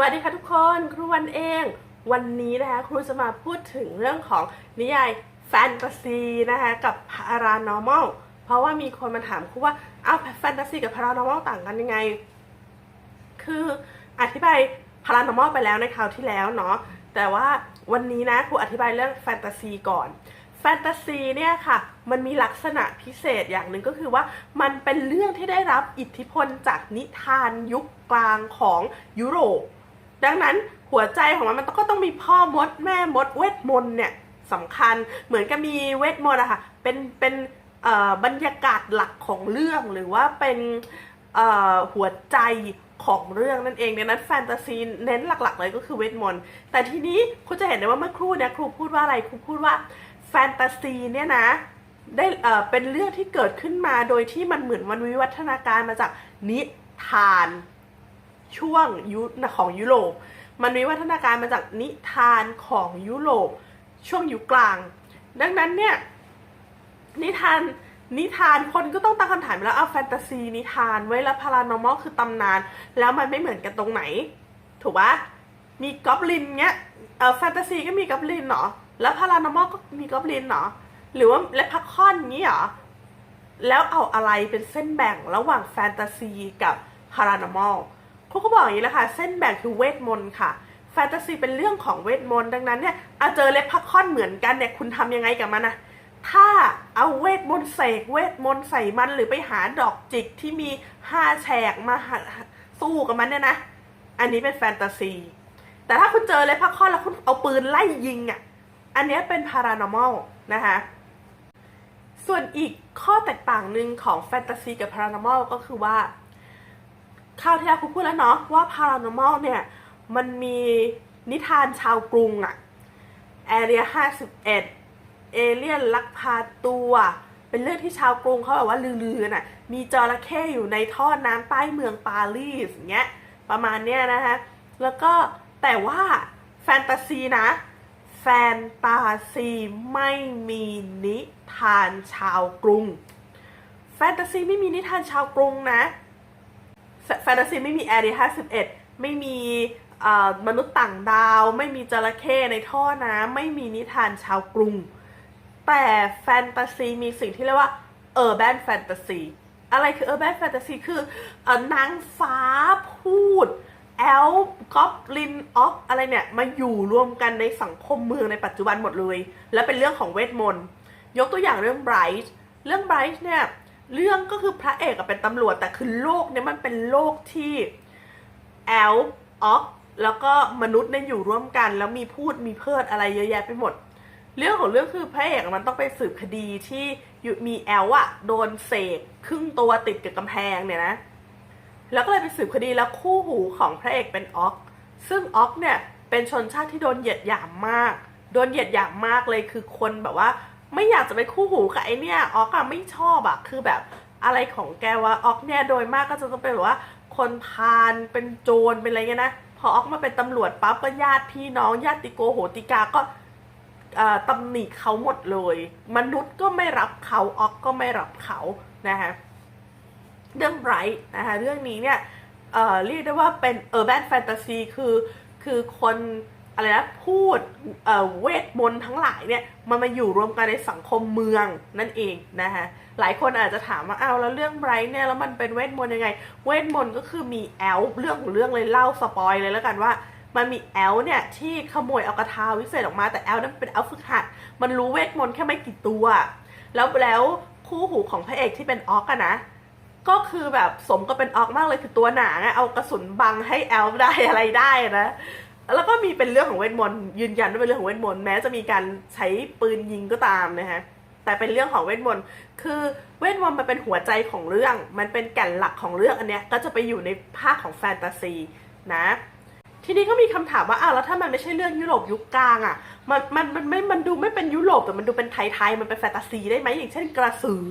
วัสดีค่ะทุกคนครูวันเอง วันนี้นะคะครูจะมาพูดถึงเรื่องของนิยายแฟนตาซีนะคะกับ paranormal เพราะว่ามีคนมาถามครูว่าอ้าวแฟนตาซีกับ paranormal ต่างกันยังไง คืออธิบาย paranormal ไปแล้วในคราวที่แล้วเนาะแต่ว่าวันนี้นะครูอธิบายเรื่องแฟนตาซีก่อนแฟนตาซีเนี่ยค่ะมันมีลักษณะพิเศษอย่างหนึ่งก็คือว่ามันเป็นเรื่องที่ได้รับอิทธิพลจากนิทานยุคกลางของยุโรป ดังนั้นหัวใจของมันมันก็ต้องมีพ่อมดแม่มดเวทมนต์เนี่ยสำคัญเหมือนกับมีเวทมนต์อะค่ะเป็นเป็นบรรยากาศหลักของเรื่องหรือว่าเป็นหัวใจของเรื่องนั่นเองดังนั้นแฟนตาซีเน้นหลักๆเลยก็คือเวทมนต์แต่ทีนี้คุณจะเห็นได้ว่าเมื่อครู่เนี่ยครูพูดว่าอะไรครูพูดว่าแฟนตาซีเนี่ยนะได้เเป็นเรื่องที่เกิดขึ้นมาโดยที่มันเหมือนมันวิวัฒนาการมาจากนิทาน ช่วงยุของยุโรป มันวิวัฒนาการมาจากนิทานของยุโรปช่วงยุคกลาง ดังนั้นเนี่ย นิทานนิทานคนก็ต้องตั้งคำถามแล้วเอาแฟนตาซีนิทานไว้แล้วพารานอมอลคือตำนาน แล้วมันไม่เหมือนกันตรงไหน ถูกปะมีกอบลินเงี้ยเออแฟนตาซีก็มีกอบลินเนาะแล้วพารานอมอลก็มีกอบลินเนาะหรือว่าและพักคอนงี้เหรอแล้วเอาอะไรเป็นเส้นแบ่งระหว่างแฟนตาซีกับพารานอมอล เขาก็บอกอย่างนี้แหละค่ะ เส้นแบ่งคือเวทมนต์ค่ะ แฟนตาซีเป็นเรื่องของเวทมนต์ดังนั้นเนี่ยเอาเจอเล็บพักคอนเหมือนกันเนี่ยคุณทำยังไงกับมันนะถ้าเอาเวทมนต์เสกเวทมนต์ใส่มันหรือไปหาดอกจิกที่มีห้าแฉกมาสู้กับมันเนี่ยนะ อันนี้เป็นแฟนตาซี แต่ถ้าคุณเจอเล็บพักคอนแล้วคุณเอาปืนไล่ยิงอะ อันนี้เป็นพารานอมอลนะคะส่วนอีกข้อแตกต่างหนึ่งของแฟนตาซีกับ paranormal ก็คือว่า คราวที่แล้วครูพูดแล้วเนาะว่า paranormal เนี่ย มันมีนิทานชาวกรุงอะ Area 51 เอเลี่ยนลักพาตัว เป็นเรื่องที่ชาวกรุงเขาแบบว่าลือๆน่ะ มีจระเข้อยู่ในท่อน้ำใต้เมืองปารีสอย่างเงี้ย ประมาณเนี้ยนะคะ แล้วก็แต่ว่าแฟนตาซีนะ แฟนตาซีไม่มีนิทานชาวกรุง แฟนตาซีไม่มีนิทานชาวกรุงนะ แฟนตาซีไม่มีแอร์ดีห้าสิบเอ็ดไม่มีมนุษย์ต่างดาว ไม่มีจระเข้ในท่อน้ำไม่มีนิทานชาวกรุง แต่แฟนตาซีมีสิ่งที่เรียกว่าเออร์แบนแฟนตาซีอะไรคือเออร์แบนแฟนตาซีคือเออนางฟ้าพูดแอลกอบลินออฟอะไรเนี่ย มาอยู่รวมกันในสังคมเมืองในปัจจุบันหมดเลย และเป็นเรื่องของเวทมนต์ ยกตัวอย่างเรื่องไบรท์เรื่องไบรท์เนี่ย เรื่องก็คือพระเอกเป็นตำรวจแต่คือโลกเนี่ยมันเป็นโลกที่แอลออฟแล้วก็มนุษย์เนี่ยอยู่ร่วมกันแล้วมีพูดมีเพิดอะไรเยอะแยะไปหมด เรื่องของเรื่องคือพระเอกมันต้องไปสืบคดีที่มีแอลอะโดนเสกครึ่งตัวติดกับกำแพงเนี่ยนะ แล้วก็เลยไปสืบคดีแล้วคู่หูของพระเอกเป็นออกซึ่งออกเนี่ยเป็นชนชาติที่โดนเหยียดหยามมาก โดนเหยียดหยามมากเลยคือคนแบบว่า ไม่อยากจะไปคู่หูกับไอเนี่ยออกอะไม่ชอบอะคือแบบอะไรของแกว่าออกเนี่ยโดยมากก็จะต้องเป็นแบบว่าคนพาลเป็นโจรเป็นอะไรเงี้ยนะพอออกมาเป็นตำรวจปั๊บก็ญาติพี่น้องญาติโกโหติกาก็ตำหนิเขาหมดเลย มนุษย์ก็ไม่รับเขาออกก็ไม่รับเขานะคะเรื่องไรท์นะคะเรื่องนี้เนี่ยเรียกได้ว่าเป็น urban fantasy คือคือคน อะไรนะพูดเเวทมนต์ทั้งหลายเนี่ยมันมาอยู่รวมกันในสังคมเมืองนั่นเองนะคะหลายคนอาจจะถามว่าเอ้าแล้วเรื่องไรท์เนี่ยแล้วมันเป็นเวทมนต์ยังไง เวทมนต์ก็คือมีแอลเรื่องของเรื่องเลยเล่าสปอยเลยแล้วกันว่ามันมีแอลเนี่ยที่ขโมยเอากระทาวิเศษออกมาแต่แอลนั้นเป็นแอลฝึกหัด มันรู้เวทมนต์แค่ไม่กี่ตัว แล้วแล้วคู่หูของพระเอกที่เป็นออกอะนะก็คือแบบสมกับเป็นออกมากเลยคือตัวหนาไงเอากระสุนบังให้แอลได้อะไรได้นะ แล้วก็มีเป็นเรื่องของเวทมนต์ยืนยันว่าเป็นเรื่องของเวทมนต์แม้จะมีการใช้ปืนยิงก็ตามนะฮะแต่เป็นเรื่องของเวทมนต์คือเวทมนต์มันเป็นหัวใจของเรื่อง มันเป็นแก่นหลักของเรื่องอันเนี้ยก็จะไปอยู่ในภาคของแฟนตาซีนะทีนี้ก็มีคำถามว่าอ้าวแล้วถ้ามันไม่ใช่เรื่องยุโรปยุคกลางอะ่ะมันมันมันไม่มันดูไม่เป็นยุโรปแต่มันดูเป็นไทยๆมันเป็นแฟนตาซีได้ไหมอย่างเช่นกระสือ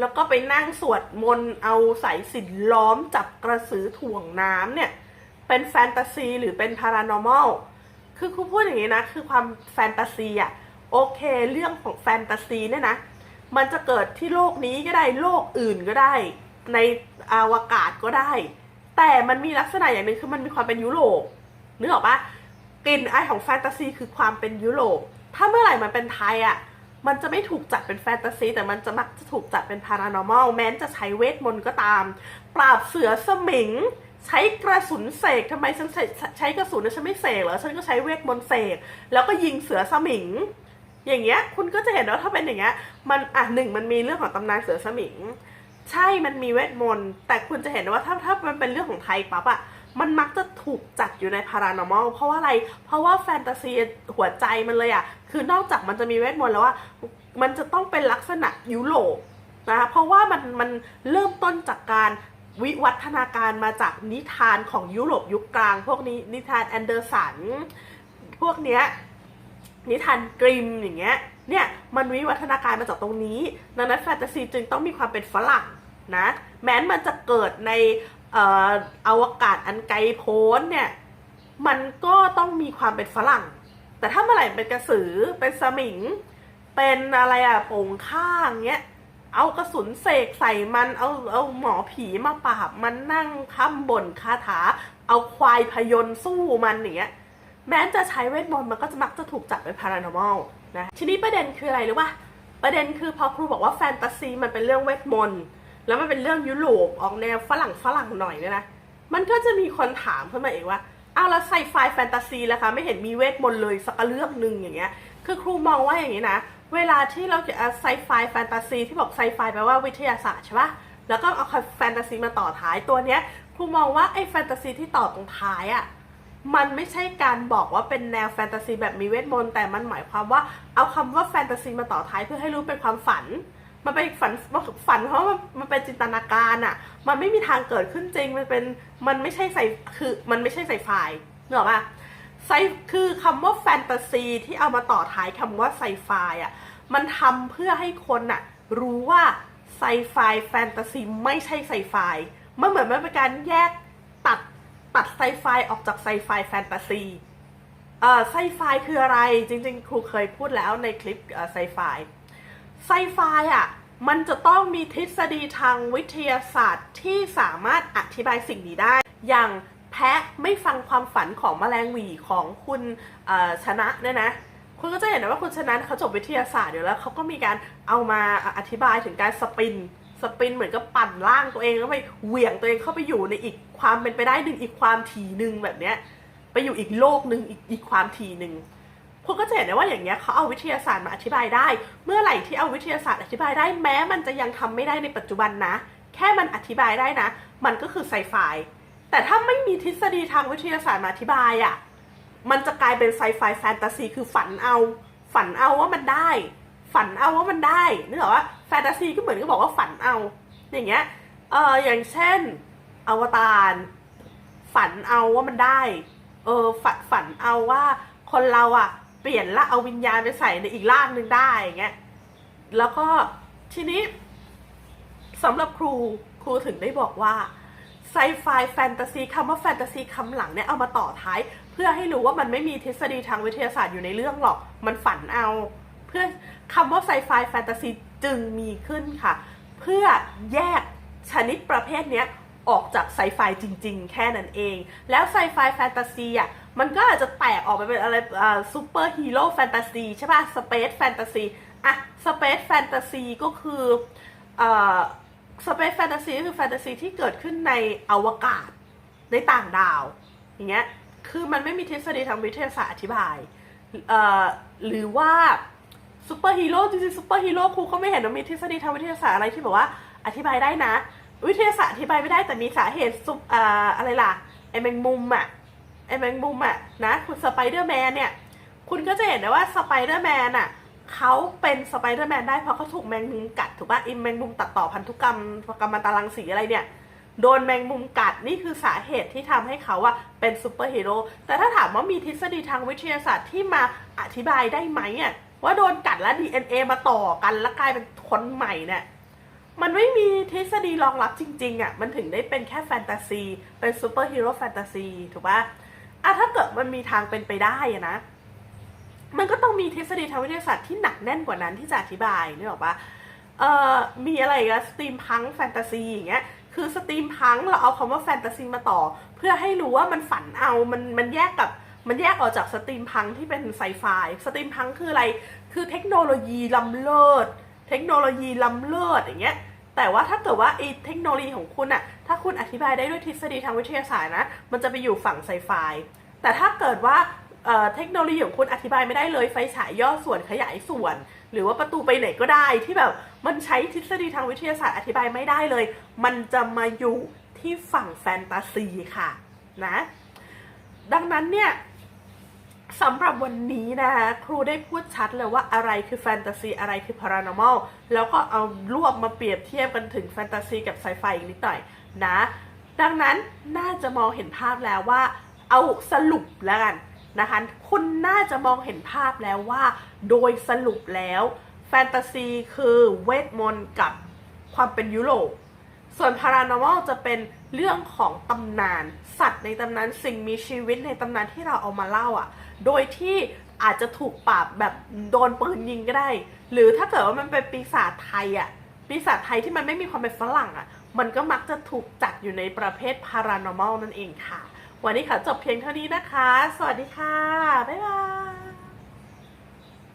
แล้วก็ไปนั่งสวดมนต์เอาสายสิญจนล้อมจับกระสือถ่วงน้ำเนี่ย เป็นแฟนตาซีหรือเป็นพารานอร์มอลคือครูพูดอย่างนี้นะ คือความแฟนตาซีอะโอเค เรื่องของแฟนตาซีเนี่ยนะ มันจะเกิดที่โลกนี้ก็ได้โลกอื่นก็ได้ ในอวกาศก็ได้ แต่มันมีลักษณะอย่างหนึ่งคือมันมีความเป็นยุโรปนึกออกปะกลิ่นไอของแฟนตาซีคือความเป็นยุโรปถ้าเมื่อไหร่มันเป็นไทยอะ มันจะไม่ถูกจัดเป็นแฟนตาซี แต่มันจะมักจะถูกจัดเป็นพารานอร์ม a ลแม้นจะใช้เวทมนต์ก็ตาม ปราบเสือสมิง ใช้กระสุนเสกทำไมฉันใช้ใช้กระสุนแล้วฉันไม่เสกเหรอฉันก็ใช้เวทมนต์เสกแล้วก็ยิงเสือสมิง อย่างเงี้ย คุณก็จะเห็นว่าถ้าเป็นอย่างเงี้ยมันอะหนึ่งมันมีเรื่องของตำนานเสือสมิง ใช่มันมีเวทมนต์แต่คุณจะเห็นว่าถ้าถ้ามันเป็นเรื่องของไทยปั๊บอะมันมักจะถูกจัดอยู่ในพารานอม a ลเพราะว่าอะไร เพราะว่าแฟนตาซีหัวใจมันเลยอะคือนอกจากมันจะมีเวทมนต์แล้วว่ามันจะต้องเป็นลักษณะยุโรปนะคะเพราะว่ามันมันเริ่มต้นจากการ วิวัฒนาการมาจากนิทานของยุโรปยุคกลาง พวกนี้นิทานแอนเดอร์สันพวกเนี้ยนิทานกริมอย่างเงี้ยเนี่ยมันวิวัฒนาการมาจากตรงนี้ดังนั้นแฟนตาซีจึงต้องมีความเป็นฝรั่งนะแม้นมันจะเกิดในอออวกาศอันไกลโพ้นเนี่ยมันก็ต้องมีความเป็นฝรั่ง แต่ถ้าเมื่อไหร่เป็นกระสือเป็นสมิง เป็นอะไรอะโป่งข้างเงี้ย เอากระสุนเสกใส่มัน เอาเอาหมอผีมาปราบ มันนั่งค้ำบ่นคาถา เอาควายพยนต์สู้มันอย่างเงี้ย แม้จะใช้เวทมนต์มันก็จะมักจะถูกจัดเป็น paranormal นะ ทีนี้ประเด็นคืออะไรรู้ป่ะประเด็นคือพอครูบอกว่าแฟนตาซีมันเป็นเรื่องเวทมนต์แล้วมันเป็นเรื่องยุโรปออกแนวฝรั่งฝรั่งหน่อยเนี่ยนะ มันก็จะมีคนถามขึ้นมาเองว่าเอาแล้วไซไฟแฟนตาซีล่ะคะไม่เห็นมีเวทมนต์เลยสักเรื่องหนึ่งอย่างเงี้ย คือครูมองว่าอย่างนี้นะ เวลาที่เราเขียนไซไฟแฟนตาซีที่บอกไซไฟแปลว่าวิทยาศาสตร์ใช่ปะแล้วก็เอาแฟนตาซีมาต่อท้ายตัวเนี้ยครูมองว่าไอ้แฟนตาซีที่ต่อตรงท้ายอะมันไม่ใช่การบอกว่าเป็นแนวแฟนตาซีแบบมีเวทมนต์แต่มันหมายความว่าเอาคำว่าแฟนตาซีมาต่อท้ายเพื่อให้รู้เป็นความฝัน มันเป็นฝันฝันเพราะว่ามันเป็นจินตนาการอะ่ะ มันไม่มีทางเกิดขึ้นจริงมันเป็นมันไม่ใช่ใส่คือมันไม่ใช่ใส่ไฟเนกอปะ ไซคือคำว่าแฟนตาซีที่เอามาต่อท้ายคำว่าไซไฟอะมันทำเพื่อให้คนอะรู้ว่าไซไฟแฟนตาซีไม่ใช่ไซไฟมันเหมือนมันเป็นการแยกตัดตัดไซไฟออกจากไซไฟแฟนตาซีเอ่อไซไฟคืออะไรจริงๆ ครูเคยพูดแล้วในคลิปเอ่อไซไฟไซไฟอะมันจะต้องมีทฤษฎีทางวิทยาศาสตร์ที่สามารถอธิบายสิ่งนี้ได้ อย่าง แพะไม่ฟังความฝันของแมลงหวีของคุณชนะเนี่ยนะคุณก็จะเห็นนะว่าคุณชนะเขาจบวิทยาศาสตร์อยู่แล้วเขาก็มีการเอามาอธิบายถึงการสปินสปินเหมือนกับปั่นร่างตัวเองแล้วไปเหวี่ยงตัวเองเข้าไปอยู่ในอีกความเป็นไปได้หนึ่งอีกความถี่หนึ่งแบบเนี้ยไปอยู่อีกโลกหนึ่งอีกอีกความถี่หนึ่งคุณก็จะเห็นได้ว่าอย่างเงี้ยเขาเอาวิทยาศาสตร์มาอธิบายได้ เมื่อไหร่ที่เอาวิทยาศาสตร์อธิบายได้แม้มันจะยังทำไม่ได้ในปัจจุบันนะ แค่มันอธิบายได้นะ มันก็คือไซไฟ แต่ถ้าไม่มีทฤษฎีทางวิทยาศาสตร์มาอธิบายอะ่ะ มันจะกลายเป็นไซไฟแฟนตาซีคือฝันเอา ฝันเอาว่ามันได้ ฝันเอาว่ามันได้นึกออกว่าแฟนตาซีก็เหมือนกับอกว่าฝันเอา อย่างเงี้ย เอออย่างเช่น อวตาร ฝันเอาว่ามันได้ เออฝันฝันเอาว่าคนเราอะเปลี่ยนละเอาวิญญาณไปใส่ในอีกร่างหนึ่งได้อย่างเงี้ย แล้วก็ทีนี้สำหรับครูครูถึงได้บอกว่า ซไฟแฟนตาซีคำว่าแฟนตาซีคำหลังเนี่ยเอามาต่อท้าย เพื่อให้รู้ว่ามันไม่มีทฤษฎีทางวิทยาศาสตร์อยู่ในเรื่องหรอกมันฝันเอา เพื่อคำว่าไซไฟแฟนตาซีจึงมีขึ้นค่ะ เพื่อแยกชนิดประเภทเนี้ยออกจากไซไฟจริง ๆ แค่นั้นเอง แล้วไซไฟแฟนตาซีอะมันก็อาจจะแตกออกไปเป็นอะไรซูเปอร์ฮีโร่แฟนตาซีใช่ป่ะสเปซแฟนตาซีอะสเปซแฟนตาซีก็คืออ สเปซแฟนตาซีก็คือแฟนตาซีที่เกิดขึ้นในอวกาศในต่างดาว อย่างเงี้ยคือมันไม่มีทฤษฎีทางวิทยาศาสตร์อธิบายเอ่อหรือว่าซูเปอร์ฮีโร่จริงๆซูเปอร์ฮีโร่ครูก็ไม่เห็นว่ามีทฤษฎีทางวิทยาศาสตร์อะไรที่แบบว่าอธิบายได้นะ วิทยาศาสตร์อธิบายไม่ได้แต่มีสาเหตุซุปอ่าอะไรล่ะไอแมงมุมอะไอแมงมุมอะนะคุณสไปเดอร์แมนเนี่ย คุณก็จะเห็นได้ว่าสไปเดอร์แมนอะ เขาเป็นสไปเดอร์แมนได้เพราะเขาถูกแมงมุมกัดถูกป่ะไอแมงมุมตัดต่อพันธุกรรมกรรมตารังสีอะไรเนี่ยโดนแมงมุมกัดนี่คือสาเหตุที่ทำให้เขาอะเป็นซูเปอร์ฮีโร่แต่ถ้าถามว่ามีทฤษฎีทางวิทยาศาสตร์ที่มาอธิบายได้ไหมอะว่าโดนกัดแล้ว DNA มาต่อกันแล้วกลายเป็นคนใหม่เนี่ยมันไม่มีทฤษฎีรองรับจริงๆอะ่ะมันถึงได้เป็นแค่แฟนตาซี เป็นซูเปอร์ฮีโร่แฟนตาซีถูกปะอะถ้าเกิดมันมีทางเป็นไปได้อะนะ มันก็ต้องมีทฤษฎีทางวิทยาศาสตร์ที่หนักแน่นกว่านั้นที่จะอธิบายนึกออกปะเอ่อมีอะไรกันสตรีมพังแฟนตาซีอย่างเงี้ยคือสตรีมพังเราเอาคำว่าแฟนตาซีมาต่อ เพื่อให้รู้ว่ามันฝันเอามันมันแยกกับมันแยกออกจากสตรีมพังที่เป็นไซไฟสตรีมพังคืออะไร คือเทคโนโลยีล้ำเลิศเทคโนโลยีล้ำเลิศอย่างเงี้ยแต่ว่าถ้าเกิดว่าไอ้เทคโนโลยีของคุณอะถ้าคุณอธิบายได้ด้วยทฤษฎีทางวิทยาศาสตร์นะ มันจะไปอยู่ฝั่งไซไฟแต่ถ้าเกิดว่า เทคโนโลยีของคุณอธิบายไม่ได้เลยไฟฉายย่อส่วนขยายส่วน หรือว่าประตูไปไหนก็ได้ที่แบบมันใช้ทฤษฎีทางวิทยาศาสตร์อธิบายไม่ได้เลย มันจะมาอยู่ที่ฝั่งแฟนตาซีค่ะนะดังนั้นเนี่ยสำหรับวันนี้นะคะครูได้พูดชัดเลยว่าอะไรคือแฟนตาซีอะไรคือพารานอมลแล้วก็เอารวบมาเปรียบเทียบกันถึงแฟนตาซีกับไซไฟอีกนิดหน่อยนะ ดังนั้นน่าจะมองเห็นภาพแล้วว่าเอาสรุปแล้วกัน นะคะคุณน่าจะมองเห็นภาพแล้วว่า โดยสรุปแล้ว แฟนตาซีคือเวทมนต์กับความเป็นยุโรป ส่วน paranormal จะเป็นเรื่องของตำนาน สัตว์ในตำนานสิ่งมีชีวิตในตำนานที่เราเอามาเล่าอะ โดยที่อาจจะถูกปราบแบบโดนปืนยิงก็ได้ หรือถ้าเกิดว่ามันเป็นปีศาจไทยอะ ปีศาจไทยที่มันไม่มีความเป็นฝรั่งอะ มันก็มักจะถูกจัดอยู่ในประเภท paranormal นั่นเองค่ะ วันนี้ขอจบเพียงเท่านี้นะคะ สวัสดีค่ะ บ๊ายบาย